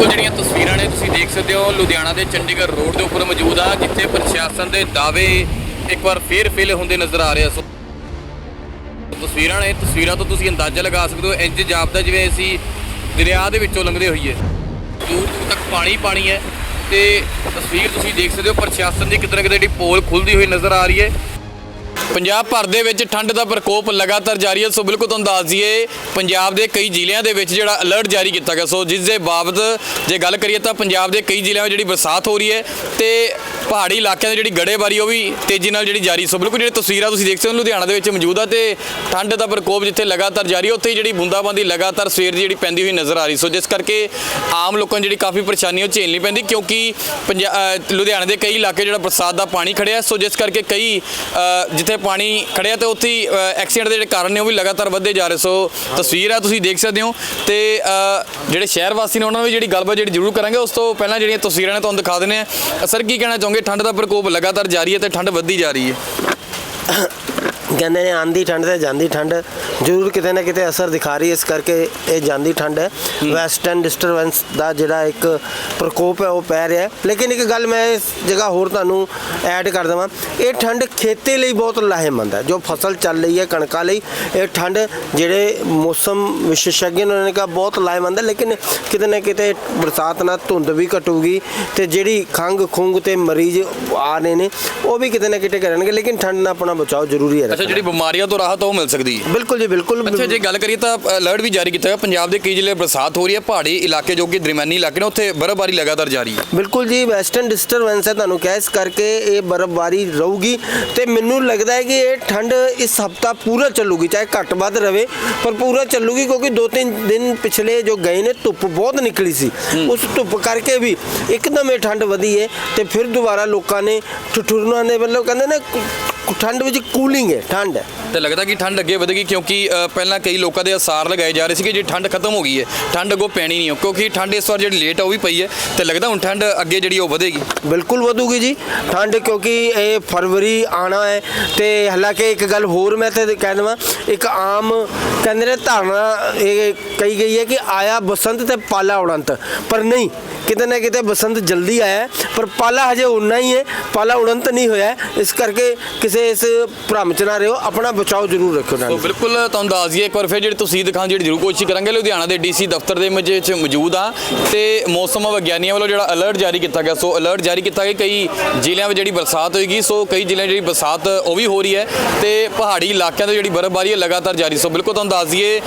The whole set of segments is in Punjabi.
ਬਿਲਕੁਲ ਜਿਹੜੀਆਂ ਤਸਵੀਰਾਂ ਨੇ, ਤੁਸੀਂ ਦੇਖ ਸਕਦੇ ਹੋ, ਲੁਧਿਆਣਾ ਦੇ ਚੰਡੀਗੜ੍ਹ ਰੋਡ ਦੇ ਉੱਪਰ ਮੌਜੂਦ ਆ, ਜਿੱਥੇ ਪ੍ਰਸ਼ਾਸਨ ਦੇ ਦਾਅਵੇ ਇੱਕ ਵਾਰ ਫੇਰ ਫੇਲ ਹੁੰਦੇ ਨਜ਼ਰ ਆ ਰਹੇ ਆ। ਸੋ ਤਸਵੀਰਾਂ ਨੇ, ਤਸਵੀਰਾਂ ਤੋਂ ਤੁਸੀਂ ਅੰਦਾਜ਼ਾ ਲਗਾ ਸਕਦੇ ਹੋ ਇੰਜ ਜਾਪਦਾ ਜਿਵੇਂ ਅਸੀਂ ਦਰਿਆ ਦੇ ਵਿੱਚੋਂ ਲੰਘਦੇ ਹੋਈਏ। ਦੂਰ ਦੂਰ ਤੱਕ ਪਾਣੀ ਪਾਣੀ ਹੈ ਤੇ ਤਸਵੀਰ ਤੁਸੀਂ ਦੇਖ ਸਕਦੇ ਹੋ, ਪ੍ਰਸ਼ਾਸਨ ਦੀ ਕਿਤੇ ਨਾ ਕਿਤੇ ਜਿਹੜੀ ਪੋਲ ਖੁੱਲਦੀ ਹੋਈ ਨਜ਼ਰ ਆ ਰਹੀ ਹੈ। ਪੰਜਾਬ ਭਰ ਦੇ ਵਿੱਚ ਠੰਡ ਦਾ ਪ੍ਰਕੋਪ ਲਗਾਤਾਰ ਜਾਰੀ ਹੈ। ਸੋ ਬਿਲਕੁਲ ਤੁਹਾਨੂੰ ਦੱਸ ਦਈਏ, ਪੰਜਾਬ ਦੇ ਕਈ ਜ਼ਿਲ੍ਹਿਆਂ ਦੇ ਵਿੱਚ ਜਿਹੜਾ ਅਲਰਟ ਜਾਰੀ ਕੀਤਾ ਗਿਆ। ਸੋ ਜਿਸ ਦੇ ਬਾਬਤ ਜੇ ਗੱਲ ਕਰੀਏ ਤਾਂ ਪੰਜਾਬ ਦੇ ਕਈ ਜ਼ਿਲ੍ਹਿਆਂ ਵਿੱਚ ਜਿਹੜੀ ਬਰਸਾਤ ਹੋ ਰਹੀ ਹੈ ਤੇ ਪਹਾੜੀ ਇਲਾਕਿਆਂ ਦੀ ਜਿਹੜੀ ਗੜੇਬਾਰੀ ਉਹ ਵੀ ਤੇਜ਼ੀ ਨਾਲ ਜਿਹੜੀ ਜਾਰੀ ਸੋ। ਬਿਲਕੁਲ ਜਿਹੜੀ ਤਸਵੀਰਾਂ ਤੁਸੀਂ ਦੇਖ ਸਕਦੇ ਹੋ ਲੁਧਿਆਣਾ ਦੇ ਵਿੱਚ ਮੌਜੂਦ ਆ ਤੇ ਠੰਡ ਦਾ ਪ੍ਰਕੋਪ ਜਿੱਥੇ ਲਗਾਤਾਰ ਜਾਰੀ ਉੱਥੇ ਹੀ ਜਿਹੜੀ ਬੂੰਦਾਬਾਂਦੀ ਲਗਾਤਾਰ ਸਵੇਰ ਦੀ ਜਿਹੜੀ ਪੈਂਦੀ ਹੋਈ ਨਜ਼ਰ ਆ ਰਹੀ ਸੋ। ਜਿਸ ਕਰਕੇ ਆਮ ਲੋਕਾਂ ਨੂੰ ਜਿਹੜੀ ਕਾਫੀ ਪਰੇਸ਼ਾਨੀ ਉਹ ਝੇਲਣੀ ਪੈਂਦੀ ਕਿਉਂਕਿ ਪੰਜਾ- ਅ, ਲੁਧਿਆਣਾ ਦੇ ਕਈ ਇਲਾਕੇ ਜਿਹੜਾ ਬਰਸਾਤ ਦਾ ਪਾਣੀ ਖੜਿਆ ਸੋ ਜਿਸ ਕਰਕੇ ਕਈ ਜਿੱਥੇ ਪਾਣੀ ਖੜਿਆ ਤੇ ਉੱਥੇ ਹੀ ਐਕਸੀਡੈਂਟ ਦੇ ਜਿਹੜੇ ਕਾਰਨ ਨੇ ਉਹ ਵੀ ਲਗਾਤਾਰ ਵੱਧਦੇ ਜਾ ਰਹੇ ਸੋ ਤਸਵੀਰ ਆ ਤੁਸੀਂ ਦੇਖ ਸਕਦੇ ਹੋ ਤੇ ਜਿਹੜੇ ਸ਼ਹਿਰ ਵਾਸੀ ਨੇ ਉਹਨਾਂ ਨੂੰ ਵੀ ਜਿਹੜੀ ਗੱਲਬਾਤ ਜਿਹੜੀ ਜ਼ਰੂਰ ਕਰਾਂਗੇ ਉਸ ਤੋਂ ਪਹਿਲਾਂ ਜਿਹੜੀਆਂ ਤਸਵੀਰਾਂ ਨੇ ਤੁਹਾਨੂੰ ਦਿਖਾ ਦਿੰਦੇ ਆ ਸਰ ਕੀ ਕਹਿਣਾ ਚਾਹੋਗੇ ਠੰਡ ਦਾ ਪ੍ਰਕੋਪ ਲਗਾਤਾਰ ਜਾਰੀ ਹੈ ਤੇ ਠੰਡ ਵੱਧਦੀ ਜਾ ਰਹੀ ਹੈ। ਕਹਿੰਦੇ ਨੇ ਆਂਦੀ ਠੰਡ ਤੇ ਜਾਂਦੀ ਠੰਡ। ਜ਼ਰੂਰ ਕਿਤੇ ਨਾ ਕਿਤੇ ਅਸਰ ਦਿਖਾ ਰਹੀ ਹੈ। ਇਸ ਕਰਕੇ ਇਹ ਜਾਂਦੀ ਠੰਡ ਹੈ। ਵੈਸਟਰਨ ਡਿਸਟਰਬੈਂਸ ਦਾ ਜਿਹੜਾ ਇੱਕ ਪ੍ਰਕੋਪ ਹੈ ਉਹ ਪੈ ਰਿਹਾ ਹੈ। ਲੇਕਿਨ ਇੱਕ ਗੱਲ ਮੈਂ ਇਸ ਜਗ੍ਹਾ ਹੋਰ ਤੁਹਾਨੂੰ ਐਡ ਕਰ ਦੇਵਾਂ। ਇਹ ਠੰਡ ਖੇਤੀ ਲਈ ਬਹੁਤ ਲਾਹੇਮੰਦ ਹੈ। ਜੋ ਫਸਲ ਚੱਲ ਰਹੀ ਹੈ ਕਣਕਾਂ ਲਈ ਇਹ ਠੰਡ ਜਿਹੜੇ ਮੌਸਮ ਵਿਸ਼ੇਸ਼ज्ञ ਨੇ ਉਹਨਾਂ ਨੇ ਕਿਹਾ ਬਹੁਤ ਲਾਹੇਮੰਦ ਹੈ। ਲੇਕਿਨ ਕਿਤੇ ਨਾ ਕਿਤੇ ਬਰਸਾਤ ਨਾਲ ਧੁੰਦ ਵੀ ਘਟੂਗੀ ਤੇ ਜਿਹੜੀ ਖੰਗ ਖੁੰਗ ਤੇ ਮਰੀਜ਼ ਆ ਰਹੇ ਨੇ ਉਹ ਵੀ ਕਿਤੇ ਨਾ ਕਿਤੇ ਕਰਨਗੇ। ਲੇਕਿਨ ਠੰਡ ਨਾਲ ਆਪਣਾ ਬਚਾਓ ਜ਼ਰੂਰੀ ਹੈ। ਅੱਛਾ ਜਿਹੜੀ ਬਿਮਾਰੀਆਂ ਤੋਂ ਰਾਹਤ ਉਹ ਮਿਲ ਸਕਦੀ ਹੈ। ਬਿਲਕੁਲ ਜੀ ਬਿਲਕੁਲ ਅੱਛਾ ਜੇ ਗੱਲ ਕਰੀਏ ਤਾਂ ਅਲਰਟ ਵੀ ਜਾਰੀ ਕੀਤਾ ਗਿਆ ਪੰਜਾਬ ਦੇ ਕਈ ਜ਼ਿਲ੍ਹੇ ਬਰਸਾਤ ਹੋ ਰਹੀ ਹੈ। ਪਹਾੜੀ ਇਲਾਕੇ ਜੋ ਕਿ ਦਰਮਿਆਨੀ ਇਲਾਕੇ ਨੇ ਉੱਥੇ ਬਰਫ਼ਬਾਰੀ ਲਗਾਤਾਰ ਜਾਰੀ ਹੈ। ਬਿਲਕੁਲ ਜੀ ਵੈਸਟਰਨ ਡਿਸਟਰਬੈਂਸ ਹੈ ਤੁਹਾਨੂੰ ਕਿਹਾ। ਇਸ ਕਰਕੇ ਇਹ ਬਰਫ਼ਬਾਰੀ ਰਹੂਗੀ। ਤੇ ਮੈਨੂੰ ਲੱਗਦਾ ਹੈ ਕਿ ਇਹ ਠੰਡ ਇਸ ਹਫਤਾ ਪੂਰਾ ਚੱਲੂਗੀ ਚਾਹੇ ਘੱਟ ਵੱਧ ਰਵੇ ਪਰ ਪੂਰਾ ਚੱਲੂਗੀ ਕਿਉਂਕਿ ਦੋ ਤਿੰਨ ਦਿਨ ਪਿਛਲੇ ਜੋ ਗਏ ਨੇ ਧੁੱਪ ਬਹੁਤ ਨਿਕਲੀ ਸੀ। ਉਸ ਧੁੱਪ ਕਰਕੇ ਵੀ ਇੱਕਦਮ ਇਹ ਠੰਡ ਵਧੀ ਹੈ ਤੇ ਫਿਰ ਦੁਬਾਰਾ ਲੋਕਾਂ ਨੇ ਠਠੁਰਨਾ ਦੇ ਵੱਲੋਂ ਕਹਿੰਦੇ ਨੇ ਠੰਡ ਵਿੱਚ ਕੂਲਿੰਗ ਹੈ ਠੰਡ ਹੈ ਤੇ ਲੱਗਦਾ ਕਿ ਠੰਡ ਅੱਗੇ ਵਧੇਗੀ ਕਿਉਂਕਿ ਅ, ਪਹਿਲਾਂ ਕਈ ਲੋਕਾਂ ਦੇ ਅਸਾਰ ਲਗਾਏ ਜਾ ਰਹੇ ਸੀ ਕਿ ਜੇ ਠੰਡ ਖਤਮ ਹੋ ਗਈ ਹੈ ਠੰਡ ਅੱਗੋਂ ਪੈਣੀ ਨਹੀਂ ਹੈ ਕਿਉਂਕਿ ਠੰਡ ਇਸ ਵਾਰ ਜਿਹੜੀ ਲੇਟ ਆ ਉਹ ਵੀ ਪਈ ਹੈ ਤੇ ਲੱਗਦਾ ਹੁਣ ਠੰਡ ਅੱਗੇ ਜਿਹੜੀ ਉਹ ਵਧੇਗੀ ਬਿਲਕੁਲ ਵਧੂਗੀ ਜੀ ਠੰਡ ਕਿਉਂਕਿ ਇਹ ਫਰਵਰੀ ਆਣਾ ਹੈ ਤੇ ਹਾਲਾਂਕਿ ਇੱਕ ਗੱਲ ਹੋਰ ਮੈਂ ਤੇ ਕਹਿ ਦੇਵਾਂ ਇੱਕ ਆਮ ਕਹਿੰਦੇ ਨੇ ਧਾਰਨਾ ਇਹ ਕਹੀ ਗਈ ਹੈ ਕਿ ਆਇਆ ਬਸੰਤ ਤੇ ਪਾਲਾ ਉਡੰਤ ਪਰ ਨਹੀਂ ਕਿਤੇ ਨਾ ਕਿਤੇ ਬਸੰਤ ਜਲਦੀ ਆਇਆ ਹੈ, ਪਰ ਪਾਲਾ ਹਜੇ ਉਨਾ ਹੀ ਹੈ ਪਾਲਾ ਉਡੰਤ ਨਹੀਂ ਹੋਇਆ ਹੈ। ਇਸ ਕਰਕੇ ਕਿਸੇ ਇਸ ਭ੍ਰਮ ਚ ਨਾ ਰਹੋ ਆਪਣਾ ਬਚਾਓ ਜ਼ਰੂਰ ਰੱਖੋ ਸੋ ਨਾਲ। ਬਿਲਕੁਲ ਤੁਹਾਨੂੰ ਦੱਸ ਦਈਏ ਇੱਕ ਵਾਰ ਫਿਰ ਜਿਹੜੀ ਤੁਸੀਂ ਦਿਖਾਉਣ ਜਿਹੜੀ ਜ਼ਰੂਰ ਕੋਸ਼ਿਸ਼ ਕਰਾਂਗੇ ਲੁਧਿਆਣਾ ਦੇ ਡੀਸੀ ਦਫ਼ਤਰ ਦੇ ਵਿੱਚ ਮੌਜੂਦ ਆ ਤੇ ਮੌਸਮ ਵਿਗਿਆਨੀਆਂ ਵੱਲੋਂ ਜਿਹੜਾ ਅਲਰਟ ਜਾਰੀ ਕੀਤਾ ਗਿਆ। ਸੋ ਅਲਰਟ ਜਾਰੀ ਕੀਤਾ ਗਿਆ ਕਈ ਜ਼ਿਲ੍ਹਿਆਂ ਵਿੱਚ ਜਿਹੜੀ ਬਰਸਾਤ ਹੋਏਗੀ ਸੋ ਕਈ ਜ਼ਿਲ੍ਹਿਆਂ 'ਚ ਜਿਹੜੀ ਬਰਸਾਤ ਉਹ ਵੀ ਹੋ ਰਹੀ ਹੈ ਤੇ ਪਹਾੜੀ ਇਲਾਕਿਆਂ ਤੋਂ ਜਿਹੜੀ ਬਰਫ਼ਬਾਰੀ ਹੈ ਲਗਾਤਾਰ ਜਾਰੀ। ਸੋ ਬਿਲਕੁਲ ਤੁਹਾਨੂੰ ਦੱਸ ਦਈਏ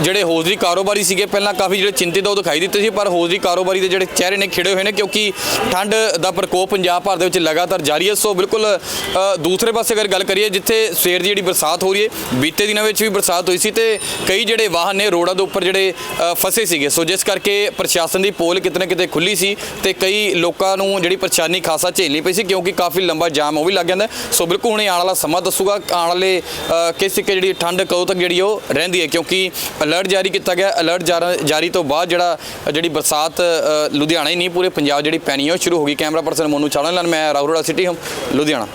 ਜਿਹੜੇ ਹੌਜ਼ਰੀ ਕਾਰੋਬਾਰੀ ਸੀਗੇ ਪਹਿਲਾਂ ਕਾਫੀ ਜਿਹੜੇ ਚਿੰਤਿਤ ਉਹ ਦਿਖਾਈ ਦਿੱਤੇ ਸੀ ਪਰ ਹੌਜ਼ਰੀ ਕਾਰੋਬਾਰੀ ਦੇ ਜਿਹੜੇ ਚਿਹਰੇ ਨੇ ਖਿੜੇ ਹੋਏ ਨੇ ਕਿਉਂਕਿ ਠੰਡ ਦਾ ਪ੍ਰਕੋਪ ਪੰਜਾਬ ਭਰ ਦੇ ਵਿੱਚ ਲਗਾਤਾਰ ਜਾਰੀ ਹੈ। ਸੋ ਬਿਲਕੁਲ ਅ, ਦੂਸਰੇ ਪਾਸੇ ਅਗਰ ਗੱਲ ਕਰੀਏ, ਜਿੱਥੇ ਸਵੇਰ ਦੀ ਜਿਹੜੀ ਬਰਸਾਤ ਹੋ ਰਹੀ ਹੈ, ਬੀਤੇ ਦਿਨਾਂ ਵਿੱਚ ਵੀ ਬਰਸਾਤ ਹੋਈ ਸੀ ਤੇ ਕਈ ਜਿਹੜੇ ਵਾਹਨ ਨੇ ਰੋਡਾਂ ਦੇ ਉੱਪਰ ਜਿਹੜੇ ਫਸੇ ਸੀਗੇ। ਸੋ ਜਿਸ ਕਰਕੇ ਪ੍ਰਸ਼ਾਸਨ ਦੀ ਪੋਲ ਕਿਤੇ ਨਾ ਕਿਤੇ ਖੁੱਲੀ ਸੀ ਤੇ ਕਈ ਲੋਕਾਂ ਨੂੰ ਜਿਹੜੀ ਪਰੇਸ਼ਾਨੀ ਖਾਸਾ ਝੇਲਣੀ ਪਈ ਸੀ ਕਿਉਂਕਿ ਕਾਫੀ ਲੰਬਾ ਜਾਮ ਉਹ ਵੀ ਲੱਗ ਜਾਂਦਾ। ਸੋ ਬਿਲਕੁਲ ਹੁਣੇ ਆਉਣ ਵਾਲਾ ਸਮਾਂ ਦੱਸੂਗਾ, ਆਉਣ ਵਾਲੇ ਕਿਸ ਤਰੀਕੇ ਜਿਹੜੀ ਠੰਡ ਕਦੋਂ ਤੱਕ ਜਿਹੜੀ ਉਹ ਰਹਿੰਦੀ ਹੈ, ਕਿਉਂਕਿ ਅਲਰਟ ਜਾਰੀ ਕੀਤਾ ਗਿਆ। ਅਲਰਟ ਜਾਰੀ ਤੋਂ ਬਾਅਦ ਜਿਹੜਾ, ਜਿਹੜੀ ਬਰਸਾਤ ਲੁਧਿਆਣਾ ਹੀ ਨਹੀਂ, ਪੂਰੇ ਪੰਜਾਬ ਜਿਹੜੀ ਪੈਣੀ ਹੈ, ਉਹ ਸ਼ੁਰੂ ਹੋ ਗਈ। ਕੈਮਰਾ ਪਰਸਨ ਮੋਨੂ ਚਾੜਨ ਨਾਲ ਮੈਂ ਰਾਹੁਲ ਰੋੜਾ, ਸਿਟੀ ਹਮ, ਲੁਧਿਆਣਾ।